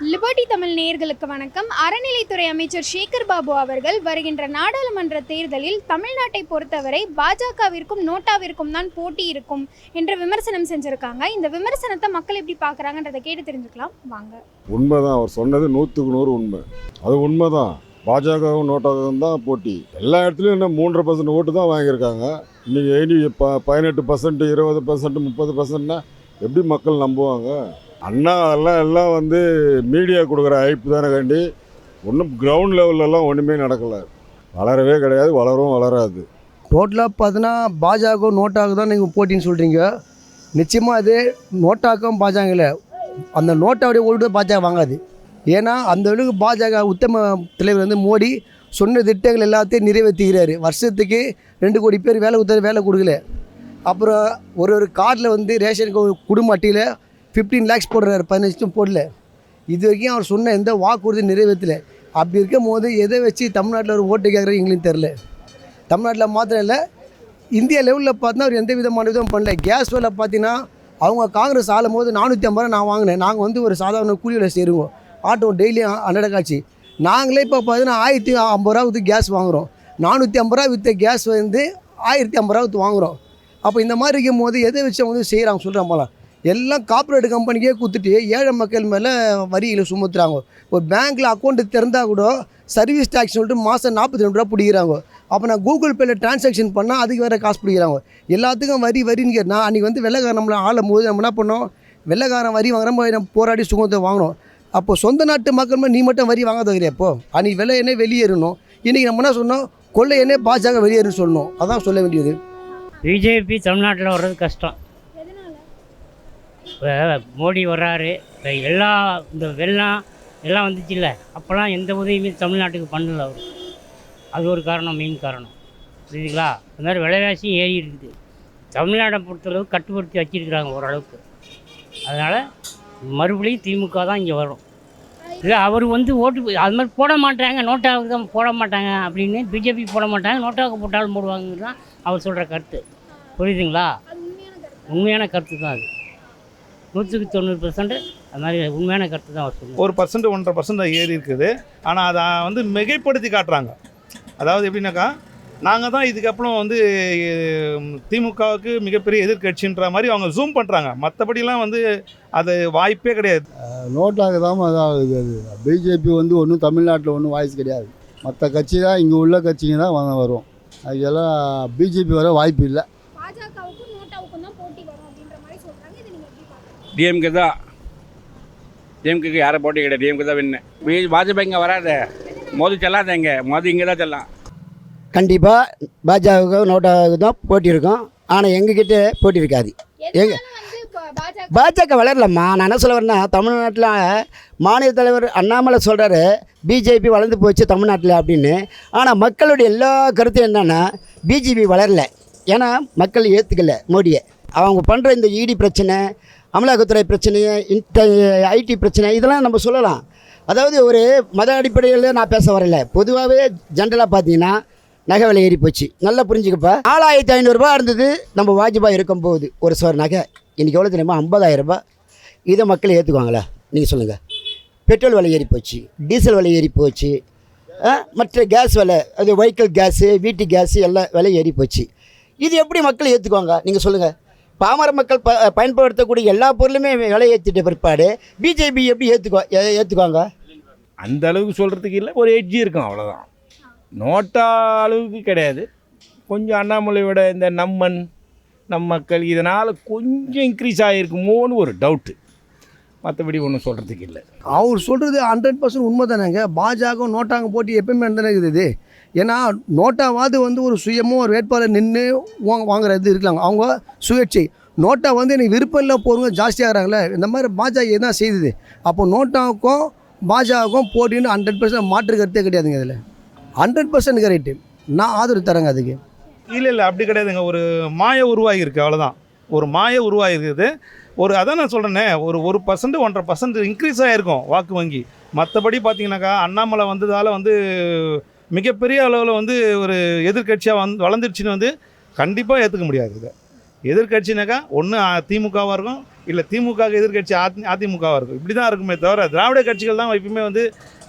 Liberty Tamil நேயர்களுக்கு வணக்கம். அறநிலைத்துறை அமைச்சர் சேகர் பாபு அவர்கள் வருகின்ற நாடாளுமன்ற தேர்தலில் தமிழ்நாட்டை பொறுத்தவரை பாஜகவிற்கும் நோட்டாவிற்கும் தான் போட்டி இருக்கும் என்ற விமர்சனம் செஞ்சிருக்காங்க. இந்த விமர்சனத்தை மக்கள் எப்படி பார்க்குறாங்கன்றதை கேட்டு தெரிஞ்சுக்கலாம். வாங்க. உண்மைதான். அவர் சொன்னது நூற்றுக்கு நூறு உண்மை. அது உண்மைதான். பாஜகவும் நோட்டாகவும் தான் போட்டி. எல்லா இடத்துலையும் இன்னும் மூன்றரை பர்சன்ட் ஓட்டு தான் வாங்கியிருக்காங்க. இன்றைக்கி எயிட்டி ப பதினெட்டு பர்சன்ட் இருபது பர்சன்ட் முப்பது பர்சன்ட்னா எப்படி மக்கள் நம்புவாங்க? அண்ணா அதெல்லாம் எல்லாம் வந்து மீடியா கொடுக்குற ஐப்பு தானே கண்டி. ஒன்றும் கிரவுண்ட் லெவல்லலாம் ஒன்றுமே நடக்கலை. வளரவே கிடையாது வளரவும் வளராது. டோட்டலாக பார்த்தீங்கன்னா பாஜக நோட்டாக தான் நீங்கள் போட்டின்னு சொல்கிறீங்க நிச்சயமாக அது நோட்டாக்கும் பாஜக இல்லை. அந்த நோட்டாவுடைய ஓட்டு பாஜக வாங்காது. ஏன்னா அந்த அளவுக்கு பாஜக உத்தம தலைவர் வந்து மோடி சொன்ன திட்டங்கள் எல்லாத்தையும் நிறைவேற்றுகிறாரு வருஷத்துக்கு ரெண்டு கோடி பேர் வேலை கொடுத்தாரு வேலை கொடுக்கல. அப்புறம் ஒரு ஒரு கார்டில் வந்து ரேஷன் குடும்ப அட்டையில் ஃபிஃப்டீன் லேக்ஸ் போடுறாரு பதினஞ்சு போடல. இது வரைக்கும் அவர் சொன்ன எந்த வாக்குறுதி நிறைவேற்றலை. அப்படி இருக்கும் போது எதை வச்சு தமிழ்நாட்டில் ஒரு ஓட்டு கேட்குறது எங்களுக்கு தெரில தமிழ்நாட்டில் மாத்திரம் இல்லை இந்தியா லெவலில் பார்த்தா அவர் எந்த விதமான விதமும் பண்ணல. கேஸ் வேலை பார்த்தீங்கன்னா அவங்க காங்கிரஸ் ஆளும் போது நானூற்றி ஐம்பது ரூபா நான் வாங்கினேன். நாங்கள் வந்து ஒரு சாதாரண கூலியில் சேருவோம். ஆட்டோ டெய்லியும் ஹண்ட்ரட் காட்சி நாங்களே இப்போ பார்த்தீங்கன்னா ஆயிரத்தி ஐம்பது ரூபா விற்று கேஸ் வாங்குகிறோம் நானூற்றி ஐம்பது ரூபா விற்ற கேஸ் வந்து ஆயிரத்தி ஐம்பது ரூபா விற்று வாங்குகிறோம் அப்போ இந்த மாதிரி இருக்கும் போது எதை வச்சு அவங்க வந்து செய்கிறாங்க சொல்கிறாங்க போலாம் எல்லாம் கார்ப்பரேட் கம்பெனிக்கே கொடுத்துட்டு ஏழை மக்கள் மேலே வரிகளை சுமத்துறாங்க. ஒரு பேங்க்கில் அக்கௌண்ட்டு திறந்தால் கூட சர்வீஸ் டேக்ஸ் சொல்லிட்டு மாதம் நாற்பத்தி ரெண்டு ரூபா பிடிக்கிறாங்க. அப்போ நான் கூகுள் பேயில் டிரான்சாக்ஷன் பண்ணால் அதுக்கு வேறு காசு பிடிக்கிறாங்க. எல்லாத்துக்கும் வரி வரின்னு கேட்டால் அன்றைக்கி வந்து வெள்ளைக்காரன் நம்மளை ஆளும் போது நம்ம என்ன பண்ணோம்? வெள்ளைக்காரன் வரி வாங்குற மாதிரி நம்ம போராடி சுகத்தை வாங்கினோம். அப்போ சொந்த நாட்டு மக்கள் மேலே நீ மட்டும் வரி வாங்க வைக்கிற இப்போ? அன்றைக்கி வெள்ளை எண்ணெய் வெளியேறணும் இன்றைக்கி நம்ம என்ன சொன்னோம்? கொள்ளை எண்ணெய் பாஜக வெளியேறுன்னு சொல்லணும் அதான் சொல்ல வேண்டியது. பிஜேபி தமிழ்நாட்டில் வர்றது கஷ்டம். மோடி வர்றாரு. எல்லா இந்த வெள்ளம் எல்லாம் வந்துச்சுல்ல. அப்போல்லாம் எந்த உதவியுமே தமிழ்நாட்டுக்கு பண்ணல அவர். அது ஒரு காரணம் மெயின் காரணம். புரியுதுங்களா? இந்த மாதிரி விலைவாசியும் ஏறி இருக்குது. தமிழ்நாட்டை பொறுத்தளவு கட்டுப்படுத்தி வச்சிருக்கிறாங்க ஓரளவுக்கு. அதனால் மறுபடியும் திமுக தான் இங்கே வரும். இல்லை அவர் வந்து ஓட்டு அது மாதிரி போட மாட்டாங்க நோட்டாவுக்கு தான் போட மாட்டாங்க அப்படின்னு பிஜேபி போட மாட்டாங்க நோட்டாவுக்கு போட்டாலும் போடுவாங்க தான் அவர் சொல்கிற கருத்து. புரியுதுங்களா? உண்மையான கருத்து தான் அது. நூற்றுக்கு தொண்ணூறு பெர்சன்ட் அது மாதிரி உண்மையான கருத்து தான் அவர் சொல்லுவார் ஒரு பர்சன்ட் ஒன்றரை பர்சன்ட் ஏறி இருக்குது. ஆனால் அதை வந்து மிகைப்படுத்தி காட்டுறாங்க. அதாவது எப்படின்னாக்கா நாங்கள் தான் இதுக்கப்புறம் வந்து திமுகவுக்கு மிகப்பெரிய எதிர்க்கட்சின்ற மாதிரி அவங்க ஜூம் பண்ணுறாங்க மற்றபடிலாம் வந்து அது வாய்ப்பே கிடையாது. நோட்டாக தான் ஆகுது அது. பிஜேபி வந்து ஒன்றும் தமிழ்நாட்டில் ஒன்றும் வாய்ஸ் கிடையாது. மற்ற கட்சி தான் இங்கே உள்ள கட்சிங்க தான் வந்து வரும். அதெல்லாம் பிஜேபி வர வாய்ப்பு இல்லை பாஜகவுக்கும் நோட்டாவுக்கும் தான் போட்டி வரும் அப்படின்ற மாதிரி சொல்கிறாங்க இதை நீங்கள் எப்படி பார்க்குறீங்க டிஎம்கே தான். டிஎம்கேக்கு யாரை போட்டி கிடையாது. டிஎம்கே தான் வின்னு பாஜக இங்கே வராது. மோதி செல்லாத இங்கே. மோதி இங்கே தான் செல்லாம். கண்டிப்பாக பாஜக நோட்டாவுக்கு தான் போட்டி இருக்கும். ஆனால் எங்ககிட்ட போட்டி இருக்காது. எங்க எதனால வந்து இப்போ பாஜக பாஜக வளரலம்மா. நான் என்ன சொல்ல வரேன்னா தமிழ்நாட்டில் மாநில தலைவர் அண்ணாமலை சொல்கிறாரு பிஜேபி வளர்ந்து போச்சு தமிழ்நாட்டில் அப்படின்னு. ஆனால் மக்களுடைய எல்லா கருத்தும் என்னென்னா பிஜேபி வளரல. ஏன்னா மக்கள் ஏற்றுக்கல மோடியை. அவங்க பண்ணுற இந்த இடி பிரச்சனை அமலாக்கத்துறை பிரச்சனை இன்ட ஐடி பிரச்சனை இதெல்லாம் நம்ம சொல்லலாம். அதாவது ஒரு மத அடிப்படையில் நான் பேச வரல. பொதுவாகவே ஜென்ரலாக பார்த்தீங்கன்னா நகை விலை ஏறி போச்சு. நல்லா புரிஞ்சுக்கப்பா. நாலாயிரத்தி ஐநூறுரூபா இருந்தது. நம்ம வாஜ்பாய் இருக்கும்போது ஒரு சோர் நகை. இன்றைக்கி எவ்வளோ தெரியுமா? ஐம்பதாயிரம் ரூபாய். இதை மக்கள் ஏற்றுக்குவாங்களா நீங்கள் சொல்லுங்கள் பெட்ரோல் விலை ஏறி போச்சு. டீசல் விலை ஏறி போச்சு. மற்ற கேஸ் விலை அது வெஹிக்கிள் கேஸு வீட்டு கேஸு எல்லாம் விலை ஏறி போச்சு. இது எப்படி மக்கள் ஏற்றுக்குவாங்க நீங்கள் சொல்லுங்கள் பாமர மக்கள் ப பயன்படுத்தக்கூடிய எல்லா பொருளுமே விலை ஏற்றிட்ட பிற்பாடு பிஜேபி எப்படி ஏற்றுக்குவா ஏ- ஏற்றுக்குவாங்க அந்த அளவுக்கு சொல்கிறதுக்கு இல்லை ஒரு எட்ஜி இருக்கும் அவ்வளோதான் நோட்டா அளவுக்கு கிடையாது. கொஞ்சம் அண்ணாமலையோட இந்த நம்மன் நம் மக்கள் இதனால் கொஞ்சம் இன்க்ரீஸ் ஆகிருக்குமோன்னு ஒரு டவுட்டு மற்றபடி ஒன்றும் சொல்கிறதுக்கு இல்லை. அவர் சொல்கிறது ஹண்ட்ரட் பர்சன்ட் உண்மை தானேங்க பாஜக நோட்டாங்க போட்டி எப்பயுமே இது ஏன்னா நோட்டாவாது வந்து ஒரு சுயமும் ஒரு வேட்பாளர் நின்று வாங்குறது வாங்குற இது இருக்கலாம் அவங்க சுயேட்சை. நோட்டா வந்து எனக்கு விருப்பம் இல்லை போகிறவங்க ஜாஸ்தியாகிறாங்களே இந்த மாதிரி பாஜக என்ன செய்தது. அப்போ நோட்டாவுக்கும் பாஜகவுக்கும் போட்டின்னு ஹண்ட்ரட் பர்சன்ட் மாற்று கருத்தே கிடையாதுங்க இதில். ஹண்ட்ரட் பர்சன்ட் கரெக்டு நான் ஆதரவு தரேங்க அதுக்கு. இல்லை இல்லை அப்படி கிடையாதுங்க. ஒரு மாய உருவாகியிருக்கு அவ்வளோதான் ஒரு மாய உருவாகிருக்குது ஒரு அதான் நான் சொல்கிறேனே ஒரு ஒரு பர்சன்ட் ஒன்றரை பர்சன்ட் இன்க்ரீஸ் ஆகிருக்கும் வாக்கு வங்கி. மற்றபடி பார்த்தீங்கன்னாக்கா அண்ணாமலை வந்ததால் வந்து மிகப்பெரிய அளவில் வந்து ஒரு எதிர்க்கட்சியாக வந்து வளர்ந்துருச்சுன்னு வந்து கண்டிப்பாக ஏற்றுக்க முடியாது இதை. எதிர்க்கட்சினாக்கா ஒன்று திமுகவாக இருக்கும் இல்லை திமுக எதிர்க்கட்சி அதி அதிமுகவாக இருக்கும் இப்படி தான் இருக்குமே. தவிர திராவிட கட்சிகள் தான் எப்பயுமே வந்து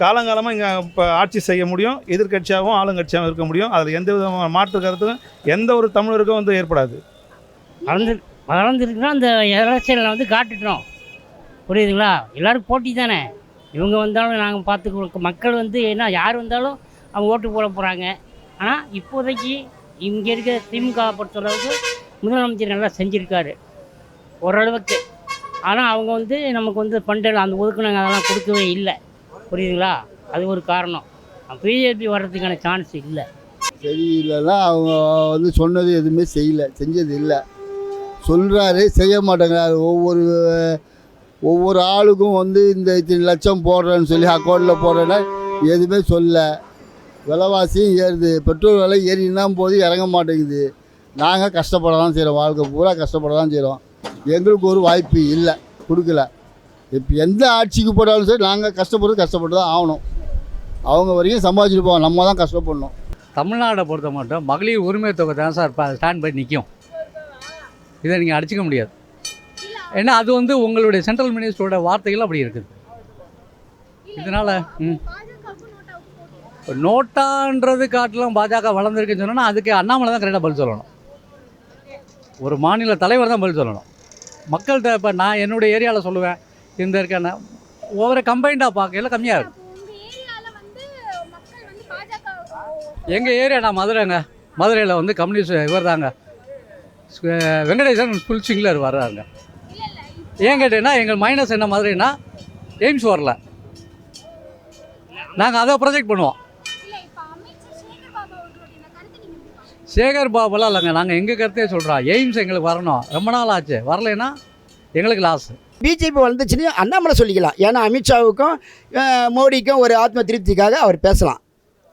காலங்காலமாக இங்கே இப்போ ஆட்சி செய்ய முடியும் எதிர்க்கட்சியாகவும் ஆளுங்கட்சியாகவும் இருக்க முடியும். அதில் எந்த விதமான மாற்று கருத்தும் எந்த ஒரு தமிழருக்கும் வந்து ஏற்படாது. வளர்ந்து வளர்ந்துருக்குன்னா அந்த எலெக்ஷனில் வந்து காட்டுட்டோம். புரியுதுங்களா? எல்லோரும் போட்டி தானே. இவங்க வந்தாலும் நாங்கள் பார்த்துக்குவோம். மக்கள் வந்து என்ன யார் வந்தாலும் அவங்க ஓட்டு போட போகிறாங்க ஆனால் இப்போதைக்கு இங்கே இருக்க திமுக பொறுத்தளவுக்கு முதலமைச்சர் நல்லா செஞ்சுருக்காரு. ஓரளவுக்கு. ஆனால் அவங்க வந்து நமக்கு வந்து பண்டில் அந்த ஒதுக்குனாங்க அதெல்லாம் கொடுக்கவே இல்லை. புரியுதுங்களா? அது ஒரு காரணம். பிஜேபி வர்றதுக்கான சான்ஸ் இல்லை. சரியில்லைன்னா அவங்க வந்து சொன்னது எதுவுமே செய்யலை. செஞ்சது இல்லை. சொல்கிறாரு செய்ய மாட்டேங்கிறாரு. ஒவ்வொரு ஒவ்வொரு ஆளுக்கும் வந்து இந்த இத்தனை லட்சம் போடுறேன்னு சொல்லி அக்கௌண்ட்டில் போடுறேன்னா எதுவுமே சொல்ல. விலைவாசியும் ஏறுது. பெட்ரோல் விலை ஏறினா போது இறங்க மாட்டேங்குது. நாங்கள் கஷ்டப்பட தான் செய்கிறோம் வாழ்க்கை பூரா கஷ்டப்பட தான் செய்கிறோம் எங்களுக்கு ஒரு வாய்ப்பு இல்லை. கொடுக்கல. இப்போ எந்த ஆட்சிக்கு போட்டாலும் சரி நாங்கள் கஷ்டப்படுறது கஷ்டப்பட்டு தான் ஆகணும். அவங்க வரைக்கும் சம்பாதிச்சிருப்போம் நம்ம தான் கஷ்டப்படணும். தமிழ்நாடை பொறுத்த மட்டும் மகளிர் உரிமை தொகை தான் சார் ஸ்டாண்ட் பண்ணி நிற்கும் இதை நீங்கள் அடிச்சுக்க முடியாது. ஏன்னா அது வந்து உங்களுடைய சென்ட்ரல் மினிஸ்டரோட வார்த்தைகள் அப்படி இருக்குது. இதனால் ம். நோட்டான்றது காட்டிலும் பாஜக வளர்ந்துருக்குன்னு சொன்னால் அதுக்கு அண்ணாமலை தான் கரெக்டாக பதில் சொல்லணும் ஒரு மாநில தலைவர் தான் பதில் சொல்லணும் மக்கள்கிட்ட இப்போ நான் என்னுடைய ஏரியாவில் சொல்லுவேன் இந்த இருக்க ஒவ்வொரு கம்பைண்டாக பார்க்கல கம்மியாக இருக்கும் எங்கள் ஏரியா நான் மதுரைங்க மதுரையில் வந்து கம்யூனிஸ்ட் இவர் தாங்க வெங்கடேசன் ஃபுல் சிங்கிளர் வர்றாருங்க ஏன் கேட்டீங்கன்னா எங்கள் மைனஸ் என்ன மதுரைனா எய்ம்ஸ் வரல நாங்கள் அதை ப்ரொஜெக்ட் பண்ணுவோம் சேகர் பாபுலாம் இல்லைங்க. நாங்கள் எங்கள் கருத்தே சொல்கிறோம் எய்ம்ஸ் எங்களுக்கு வரணும். ரொம்ப நாள் ஆச்சு. வரலைன்னா எங்களுக்கு லாஸ் பிஜேபி வளர்ந்துச்சுன்னு அண்ணாமலை சொல்லிக்கலாம். ஏன்னா அமித்ஷாவுக்கும் மோடிக்கும் ஒரு ஆத்ம திருப்திக்காக அவர் பேசலாம்.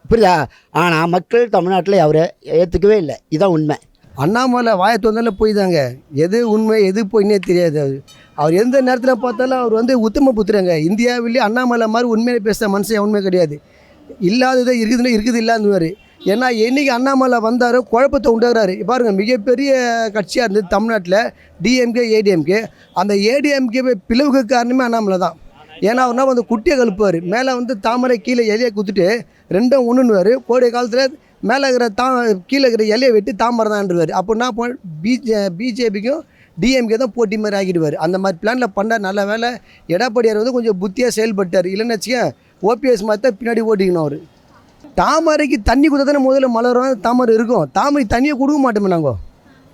புரியுதா? ஆனால் மக்கள் தமிழ்நாட்டில் அவரை ஏற்றுக்கவே இல்லை. இதுதான் உண்மை. அண்ணாமலை வாயை திறந்தாலும் போய் தாங்க எது உண்மை எது பொய்னே தெரியாது. அவர் அவர் எந்த நேரத்தில் பார்த்தாலும் அவர் வந்து உத்தம புத்திரங்க. இந்தியாவிலேயே அண்ணாமலை மாதிரி உண்மையை பேசுகிற மனுஷன் உண்மை கிடையாது. இல்லாததை இருக்குதுன்னு இருக்குது இல்லாதவர் ஏன்னா என்னைக்கு அண்ணாமலை வந்தார் குழப்பத்தை உண்டாகிறாரு பாருங்க மிகப்பெரிய கட்சியாக இருந்தது தமிழ்நாட்டில் டிஎம்கே ஏடிஎம்கே அந்த ஏடிஎம்கே பிளவுக்கு காரணமே அண்ணாமலை தான். ஏன்னா அவர்னா வந்து குட்டியை கழுப்புவார். மேலே வந்து தாமரை கீழே இலையை குத்துட்டு ரெண்டும் ஒன்றுன்னுவார் கோடை காலத்தில் மேலே இருக்கிற தா கீழே இருக்கிற இலையை வெட்டி தாமரை தான்டுவார் அப்படின்னா பிஜே பிஜேபிக்கும் டிஎம்கே தான் போட்டி மாதிரி ஆகிடுவார் அந்த மாதிரி பிளானில் பண்ணார் நல்ல வேலை எடப்பாடியார் வந்து கொஞ்சம் புத்தியாக செயல்பட்டார். இல்லைன்னு வச்சுக்க ஓபிஎஸ் மாதிரி தான் பின்னாடி ஓட்டிக்கணும் அவர். தாமரைக்கு தண்ணி கொடுத்தா தானே முதல்ல மலரும்? தாமரை இருக்கும். தாமரை தண்ணியை கொடுக்க மாட்டோமே நாங்கள்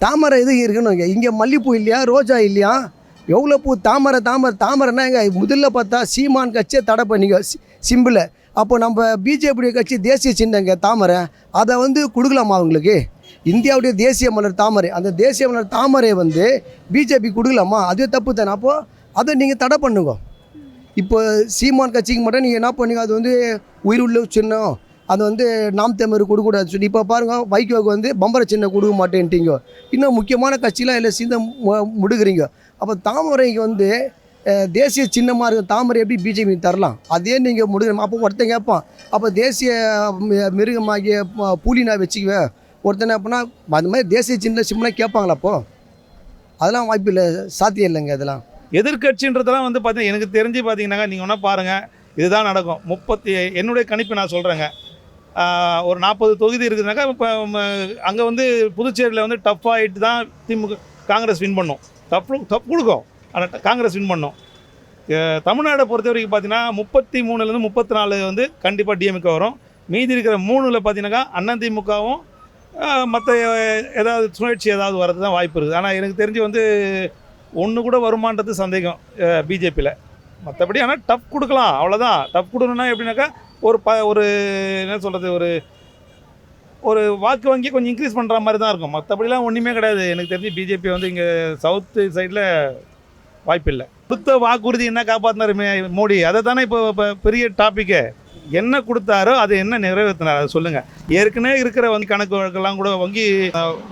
தாமரை எது இருக்குன்னு இங்கே மல்லிகைப்பூ இல்லையா? ரோஜா இல்லையா? எவ்வளோ பூ? தாமரை தாமரை தாமரைன்னா எங்கள் முதல்ல பார்த்தா சீமான் கட்சியை தடை பண்ணிக்க சிம்பிள். அப்போ நம்ம பிஜேபி கட்சி தேசிய சின்னங்க தாமரை. அதை வந்து கொடுக்கலாமா அவங்களுக்கு? இந்தியாவுடைய தேசிய மலர் தாமரை. அந்த தேசிய மலர் தாமரையை வந்து பிஜேபி கொடுக்கலாமா? அதுவே தப்பு தானே. அப்போது அதை நீங்கள் தடை பண்ணுங்க. இப்போ சீமான் கட்சிக்கு மட்டும் நீங்கள் என்ன பண்ணுங்க? அது வந்து உயிர் உள்ள சின்னம். அது வந்து நாம் தமிழ் கொடுக்கூடாது சொல்லி இப்போ பாருங்கள் வைகோக்கு வந்து பம்பர சின்ன கொடுக்க மாட்டேன்ட்டீங்க. இன்னும் முக்கியமான கட்சியெலாம் இல்லை சிந்த முடுகிறீங்க முடுக்குறீங்க. அப்போ தாமரைக்கு வந்து தேசிய சின்னமாக இருக்கிற தாமரை எப்படி பிஜேபி தரலாம்? அதே நீங்கள் முடுக்கணும் அப்போ ஒருத்தன் கேட்பான் அப்போ தேசிய மிருகமாகிய பூலி நான் வச்சுக்குவேன் ஒருத்தன் அப்படின்னா அந்த மாதிரி தேசிய சின்ன சிம்லாம் கேட்பாங்களா அப்போ? அதெல்லாம் வாய்ப்பு இல்லை சாத்தியம் இல்லைங்க அதெல்லாம். எதிர்க்கட்சின்றதெல்லாம் வந்து பார்த்தீங்கன்னா எனக்கு தெரிஞ்சு பார்த்தீங்கன்னாக்கா நீங்கள் ஒன்றா பாருங்கள் இதுதான் நடக்கும். முப்பத்தி என்னுடைய கணிப்பு நான் சொல்கிறேங்க ஒரு நாற்பது தொகுதி இருக்குதுனாக்கா இப்போ அங்கே வந்து புதுச்சேரியில் வந்து டஃப் ஆகிட்டு தான் திமுக காங்கிரஸ் வின் பண்ணும். தப்பு தப்பு கொடுக்கும். ஆனால் காங்கிரஸ் வின் பண்ணும். தமிழ்நாடை பொறுத்த வரைக்கும் பார்த்தீங்கன்னா முப்பத்தி மூணுலேருந்து முப்பத்தி நாலு வந்து கண்டிப்பாக டிஎம்கே வரும். மீதி இருக்கிற மூணில் பார்த்தீங்கன்னாக்கா அண்ணா திமுகவும் மற்ற ஏதாவது சுழற்சி ஏதாவது வரது தான் வாய்ப்பு இருக்குது. ஆனால் எனக்கு தெரிஞ்சு வந்து ஒன்று கூட வருமானது சந்தேகம் பிஜேபியில் மற்றபடி ஆனால் டஃப் கொடுக்கலாம். அவ்வளோதான் டஃப் கொடுக்கணும்னா எப்படின்னாக்கா ஒரு ப ஒரு என்ன சொல்கிறது ஒரு ஒரு வாக்கு வங்கி கொஞ்சம் இன்க்ரீஸ் பண்ணுற மாதிரி தான் இருக்கும். மற்றபடிலாம் ஒன்றுமே கிடையாது. எனக்கு தெரிஞ்சு பிஜேபி வந்து இங்கே சவுத்து சைடில் வாய்ப்பில்லை கொடுத்த வாக்குறுதி என்ன காப்பாற்றினார் மோடி? அதை தானே இப்போ இப்போ பெரிய டாப்பிக்கு என்ன கொடுத்தாரோ அதை என்ன நிறைவேற்றினார் அதை சொல்லுங்கள் ஏற்கனவே இருக்கிற வங்கி கணக்கு கூட வங்கி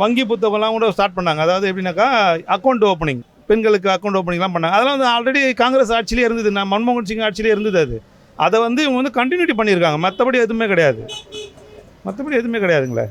வங்கி புத்தகம்லாம் கூட ஸ்டார்ட் பண்ணாங்க. அதாவது எப்படின்னாக்கா அக்கௌண்ட் ஓப்பனிங் பெண்களுக்கு அக்கௌண்ட் ஓப்பனிங்லாம் பண்ணாங்க. அதெல்லாம் வந்து ஆல்ரெடி காங்கிரஸ் ஆட்சியிலே இருந்தது. நான் மன்மோகன் சிங் ஆட்சியிலே இருந்தது அது. அதை வந்து இவங்க வந்து கண்டினியூட்டி பண்ணியிருக்காங்க. மற்றபடி எதுவுமே கிடையாது. மற்றபடி எதுவுமே கிடையாதுங்களே.